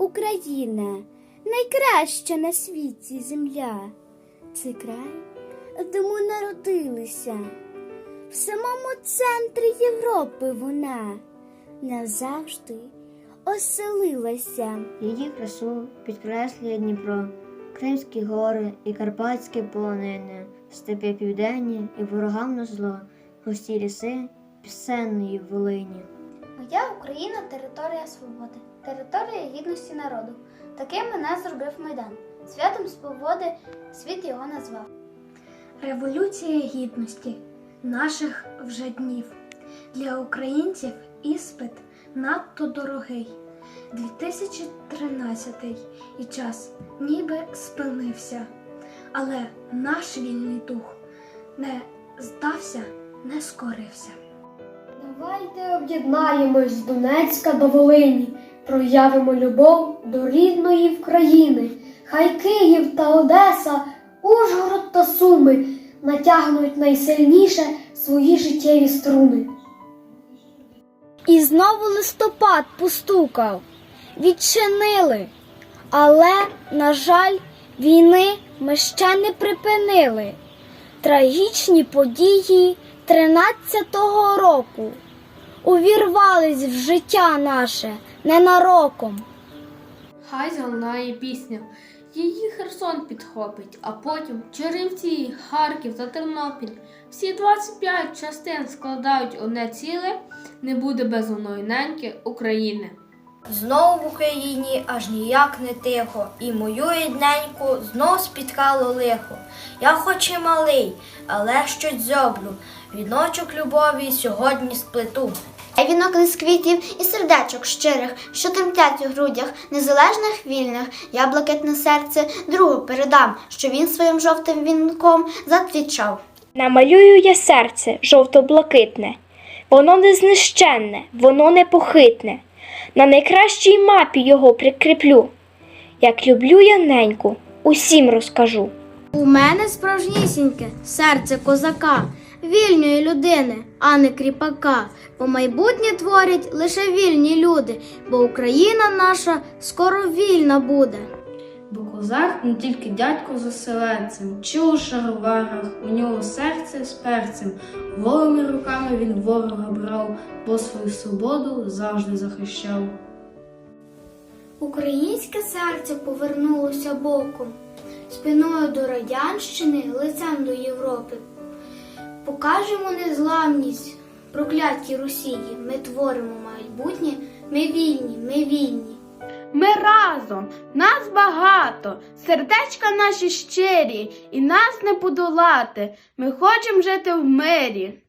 Україна, найкраща на світі земля. Це край, де ми народилися. В самому центрі Європи вона назавжди оселилася. Її красу підкреслює Дніпро, Кримські гори і Карпатське полонини, степи південні і ворогам на зло, густі ліси пісенної Волині. Моя Україна територія свободи, територія гідності народу. Таким мене зробив Майдан. Святом свободи світ його назвав. Революція гідності наших вже днів. Для українців іспит надто дорогий. 2013 і час ніби спинився, але наш вільний дух не здався, не скорився. Давайте об'єднаємось з Донецька до Волині, проявимо любов до рідної України. Хай Київ та Одеса, Ужгород та Суми натягнуть найсильніше свої життєві струни. І знову листопад постукав, відчинили. Але, на жаль, війни ми ще не припинили. Трагічні події 13-го року увірвались в життя наше ненароком. Хай залунає пісня. Її Херсон підхопить, а потім Чернівці, Харків та Тернопіль. Всі 25 частин складають одне ціле, не буде без оної неньки України. Знову в Україні аж ніяк не тихо, і мою рідненьку знов спіткало лихо. Я хоч і малий, але щось зроблю. Віночок любові сьогодні сплету. А вінок із квітів і сердечок щирих, що тремтять у грудях, незалежних вільних, я блакитне серце другу передам, що він своїм жовтим вінком затвічав. Намалюю я серце жовто-блакитне, воно не знищенне, воно непохитне. На найкращій мапі його прикріплю. Як люблю я неньку, усім розкажу. У мене справжнісіньке серце козака, вільної людини, а не кріпака. Бо майбутнє творять лише вільні люди, бо Україна наша скоро вільна буде. Бо козак не тільки дядько заселенцем, чи у шароварах, у нього серце з перцем. Голими руками він ворога брав, бо свою свободу завжди захищав. Українське серце повернулося боком, спиною до радянщини, лицем до Європи. Покажемо незламність проклятій Росії. Ми творимо майбутнє, ми вільні, ми вільні. Ми разом, нас багато, сердечка наші щирі, і нас не подолати. Ми хочемо жити в мирі.